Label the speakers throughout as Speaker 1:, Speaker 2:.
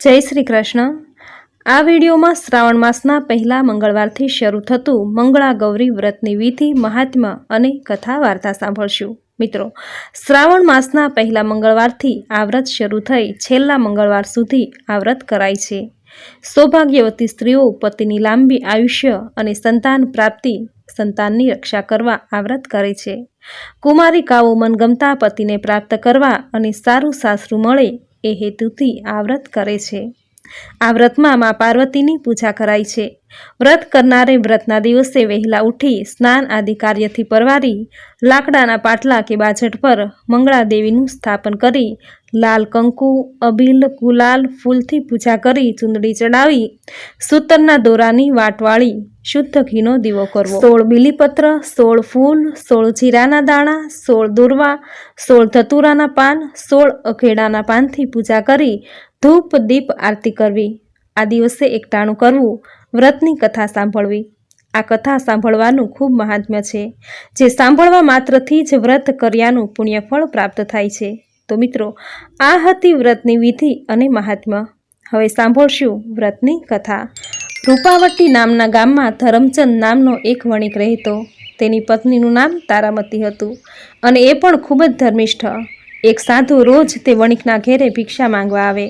Speaker 1: જય શ્રી કૃષ્ણ. આ વિડીયોમાં શ્રાવણ માસના પહેલા મંગળવારથી શરૂ થતું મંગળા ગૌરી વ્રતની વિધિ મહાત્મ્ય અને કથા વાર્તા સાંભળશું. મિત્રો, શ્રાવણ માસના પહેલા મંગળવારથી આ વ્રત શરૂ થઈ છેલ્લા મંગળવાર સુધી આ વ્રત કરાય છે. સૌભાગ્યવતી સ્ત્રીઓ, પતિની લાંબી આયુષ્ય અને સંતાન પ્રાપ્તિ, સંતાનની રક્ષા કરવા આ વ્રત કરે છે. કુમારિકાઓ મનગમતા પતિને પ્રાપ્ત કરવા અને સારું સાસરું મળે એ હેતુથી આ વ્રત કરે છે. આ વ્રતમાં મા પાર્વતીની પૂજા કરાય છે. વ્રત કરનારે વ્રતના દિવસે વહેલા ઉઠી સ્નાન આદિ કાર્યથી પરવારી લાકડાના પાટલા કે બાજટ પર મંગળા દેવીનું સ્થાપન કરી લાલ કંકુ, અબીલ, ગુલાલ ફૂલથી પૂજા કરી ચૂંદડી ચડાવી, સૂતરના દોરાની વાટવાળી શુદ્ધ ઘીનો દીવો કરવો. સોળ બીલીપત્ર, સોળ ફૂલ, સોળ જીરાના દાણા, સોળ દુર્વા, સોળ ધતુરાના પાન, સોળ અખેડાના પાનથી પૂજા કરી ધૂપ, દીપ, આરતી કરવી. આ દિવસે એકટાણું કરવું, વ્રતની કથા સાંભળવી. આ કથા સાંભળવાનું ખૂબ મહાત્મ્ય છે. જે સાંભળવા માત્રથી જ વ્રત કર્યાનું પુણ્યફળ પ્રાપ્ત થાય છે. તો મિત્રો, આ હતી વ્રતની વિધિ અને મહાત્મ્ય. હવે સાંભળશું વ્રતની કથા. રૂપાવટી નામના ગામમાં ધરમચંદ નામનો એક વણિક રહેતો. તેની પત્નીનું નામ તારામતી હતું અને એ પણ ખૂબ જ ધર્મિષ્ઠ. એક સાધુ રોજ તે વણિકના ઘેરે ભિક્ષા માંગવા આવે,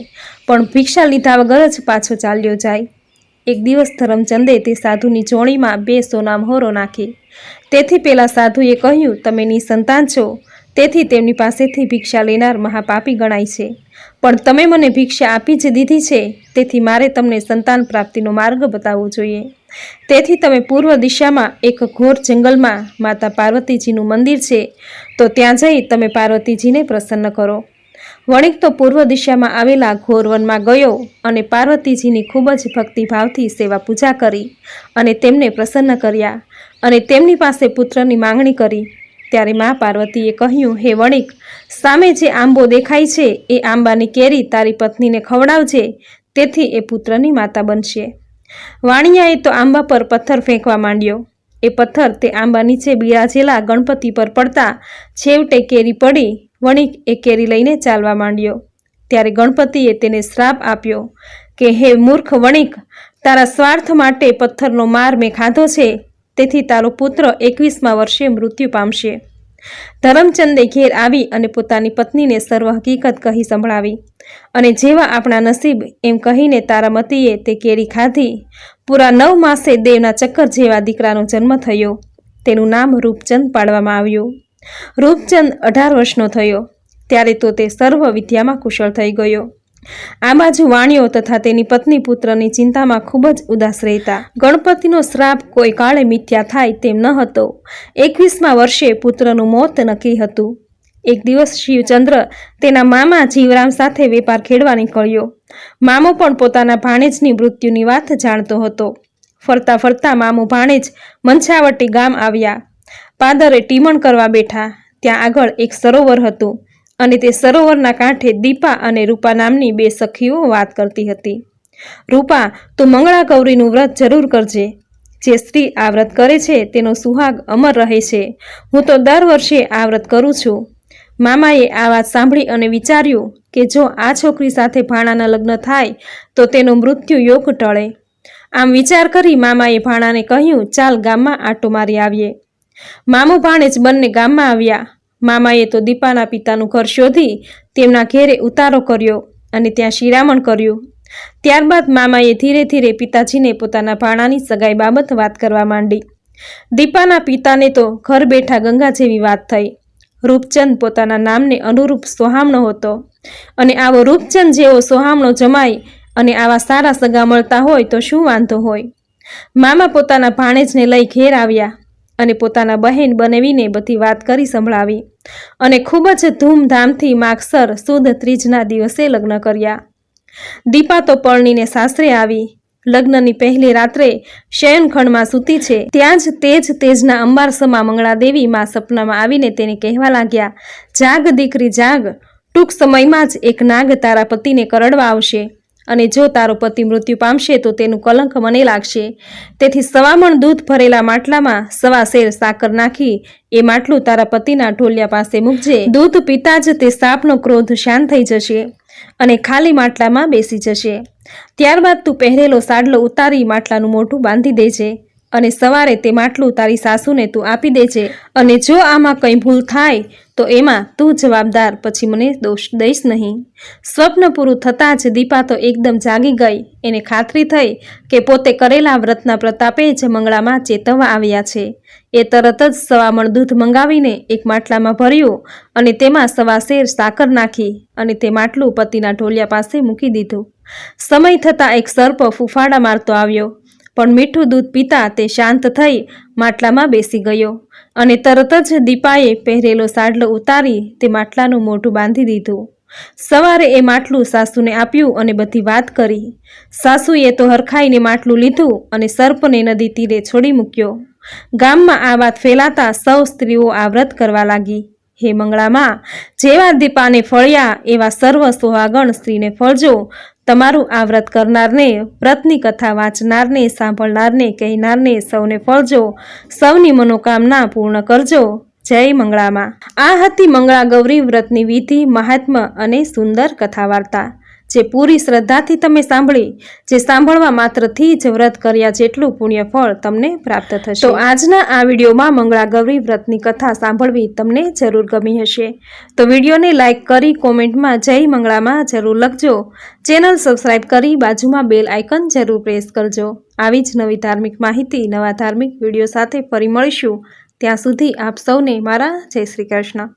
Speaker 1: પણ ભિક્ષા લીધા વગર જ પાછો ચાલ્યો જાય. એક દિવસ ધરમચંદે તે સાધુની ચોણીમાં બે સોના મોહરો નાખી. તેથી પેલા સાધુએ કહ્યું, તમે નિસંતાન છો તેથી તેમની પાસેથી ભિક્ષા લેનાર મહાપાપી ગણાય છે. પણ તમે મને ભિક્ષા આપી જ દીધી છે, તેથી મારે તમને સંતાન પ્રાપ્તિનો માર્ગ બતાવવો જોઈએ. તેથી તમે પૂર્વ દિશામાં એક ઘોર જંગલમાં માતા પાર્વતીજીનું મંદિર છે, તો ત્યાં જઈ તમે પાર્વતીજીને પ્રસન્ન કરો. વણિક તો પૂર્વ દિશામાં આવેલા ઘોર વનમાં ગયો અને પાર્વતીજીની ખૂબ જ ભક્તિભાવથી સેવા પૂજા કરી અને તેમને પ્રસન્ન કર્યા અને તેમની પાસે પુત્રની માંગણી કરી. ત્યારે મા પાર્વતીએ કહ્યું, હે વણિક, સામે જે આંબો દેખાય છે, એ આંબાની કેરી તારી પત્નીને ખવડાવજે, તેથી એ પુત્રની માતા બનશે. વાણિયાએ તો આંબા પર પથ્થર ફેંકવા માંડ્યો. એ પથ્થર તે આંબા નીચે બિરાજેલા ગણપતિ પર પડતા છેવટે કેરી પડી, વણિક એ કેરી લઈને ચાલવા માંડ્યો. ત્યારે ગણપતિએ તેને શ્રાપ આપ્યો કે, હે મૂર્ખ વણિક, તારા સ્વાર્થ માટે પથ્થરનો માર મેં ખાધો છે તેથી તારો પુત્ર એકવીસમા વર્ષે મૃત્યુ પામશે. ધરમચંદે ઘેર આવી અને પોતાની પત્નીને સર્વ હકીકત કહી સંભળાવી. અને જેવા આપણા નસીબ એમ કહીને તારામતીએ તે કેરી ખાધી, પૂરા નવ માસે દેવના ચક્કર જેવા દીકરાનો જન્મ થયો. તેનું નામ રૂપચંદ પાડવામાં આવ્યું. રૂપચંદ અઢાર વર્ષનો થયો. ત્યારે તો તે સર્વ વિદ્યામાં કુશળ થઈ ગયો. આ બાજુ વાણિયો તથા તેની પત્ની પુત્રની ચિંતામાં ખૂબ જ ઉદાસ રહેતા. ગણપતિનો શ્રાપ કોઈ કાળે મિથ્યા થાય તેમ ન હતો. એકવીસમા વર્ષે પુત્રનું મોત નક્કી હતું. એક દિવસ શિવચંદ્ર તેના મામા જીવરામ સાથે વેપાર ખેડવા નીકળ્યો. મામો પણ પોતાના ભાણેજની મૃત્યુની વાત જાણતો હતો. ફરતા ફરતા મામો ભાણેજ મંછાવટી ગામ આવ્યા. પાદરે ટીમણ કરવા બેઠા. ત્યાં આગળ એક સરોવર હતું. અને તે સરોવરના કાંઠે દીપા અને રૂપા નામની બે સખીઓ વાત કરતી હતી. રૂપા, તું મંગળા ગૌરીનું વ્રત જરૂર કરજે. જે સ્ત્રી આ વ્રત કરે છે, તેનો સુહાગ અમર રહે છે. હું તો દર વર્ષે આ વ્રત કરું છું. મામાએ આ વાત સાંભળી અને વિચાર્યું કે જો આ છોકરી સાથે ભાણાના લગ્ન થાય, તો તેનું મૃત્યુ યોગ ટળે. આમ વિચાર કરી મામાએ ભાણાને કહ્યું, ચાલ ગામમાં આટો મારી આવીએ. મામો જ બંને ગામમાં આવ્યા. મામાએ તો દીપાના પિતાનું ઘર શોધી તેમના ઘેરે ઉતારો કર્યો અને ત્યાં શિરામણ કર્યું. ત્યારબાદ મામાએ ધીરે ધીરે પિતાજીને પોતાના ભાણાની સગાઈ બાબત વાત કરવા માંડી. દીપાના પિતાને તો ઘર બેઠા ગંગા જેવી વાત થઈ. રૂપચંદ પોતાના નામને અનુરૂપ સોહામણો હતો અને આવો રૂપચંદ જેવો સોહામણો જમાય અને આવા સારા સગા મળતા હોય તો શું વાંધો હોય? મામા પોતાના ભાણેજને લઈ ઘેર આવ્યા. અને પોતાના બહેન બનેવીને બધી વાત કરી સંભળાવી. અને ખૂબ જ ધૂમધામથી માગસર સુદ ત્રીજના દિવસે લગ્ન કર્યા. દીપા તો પરણીને સાસરે આવી. લગ્નની પહેલી રાત્રે શયનખંડમાં સૂતી છે. ત્યાં જ તેજ તેજના અંબારસમા મંગળાદેવી માં સપનામાં આવીને તેને કહેવા લાગ્યા, જાગ દીકરી, જાગ. ટૂંક સમયમાં જ એક નાગ તારા પતિને કરડવા આવશે. અને જો તારો પતિ મૃત્યુ પામશે તો તેનું કલંક મને લાગશે. તેથી સવામણ દૂધ ભરેલા માટલામાં સવા શેર સાકર નાખી એ માટલું તારા પતિના ઢોલિયા પાસે મૂકજે. દૂધ પીતા જ તે સાપનો ક્રોધ શાંત થઈ જશે અને ખાલી માટલામાં બેસી જશે. ત્યારબાદ તું પહેરેલો સાડલો ઉતારી માટલાનું મોઢું બાંધી દેજે. અને સવારે તે માટલું તારી સાસુને તું આપી દેજે અને જો આમાં કંઈ ભૂલ થાય, તો એમાં તું જવાબદાર. પછી મને દોષ દઈશ નહીં. સ્વપ્ન પૂરું થતાં જ દીપા તો એકદમ જાગી ગઈ. એને ખાતરી થઈ કે પોતે કરેલા વ્રતના પ્રતાપે જ મંગળામાં ચેતવવા આવ્યા છે. એ તરત જ સવામણ દૂધ મંગાવીને એક માટલામાં ભર્યું અને તેમાં સવા શેર સાકર નાખી અને તે માટલું પતિના ઢોલિયા પાસે મૂકી દીધું. સમય થતાં એક સર્પ ફૂફાડા મારતો આવ્યો. પણ મીઠું દૂધ પીતા તે શાંત થઈ માટલામાં બેસી ગયો અને તરત જ દીપાએ પહેરેલો સાડલો ઉતારી તે માટલાનું મોઢું બાંધી દીધું. સવારે એ માટલું સાસુને આપ્યું અને બધી વાત કરી. સાસુએ તો હરખાઈને માટલું લીધું અને સર્પને નદી તીરે છોડી મૂક્યો. ગામમાં આ વાત ફેલાતા સૌ સ્ત્રીઓ આ વ્રત કરવા લાગી. હે મંગળામાં, જેવા દીપાને ફળ્યા એવા સર્વ સુહાગણ સ્ત્રીને ફળજો તમારું આ વ્રત કરનારને, વ્રતની કથા વાંચનારને, સાંભળનારને, કહેનારને સૌને ફળજો. સૌની મનોકામના પૂર્ણ કરજો. જય મંગળામાં. આ હતી મંગળા ગૌરી વ્રતની વિધિ, મહાત્મ્ય અને સુંદર કથા વાર્તા જે પૂરી શ્રદ્ધાથી તમે સાંભળી, જે સાંભળવા માત્રથી જ વ્રત કર્યા જેટલું પુણ્ય ફળ તમને પ્રાપ્ત થશે. તો આજના આ વિડીયોમાં મંગળા ગૌરી વ્રતની કથા સાંભળવી તમને જરૂર ગમી હશે. તો વિડીયોને લાઇક કરી કોમેન્ટમાં જય મંગળામાં જરૂર લખજો. ચેનલ સબસ્ક્રાઇબ કરી બાજુમાં બેલ આઇકન જરૂર પ્રેસ કરજો. આવી જ નવી ધાર્મિક માહિતી, નવા ધાર્મિક વીડિયો સાથે ફરી મળીશું. ત્યાં સુધી આપ સૌને મારા જય શ્રી કૃષ્ણ.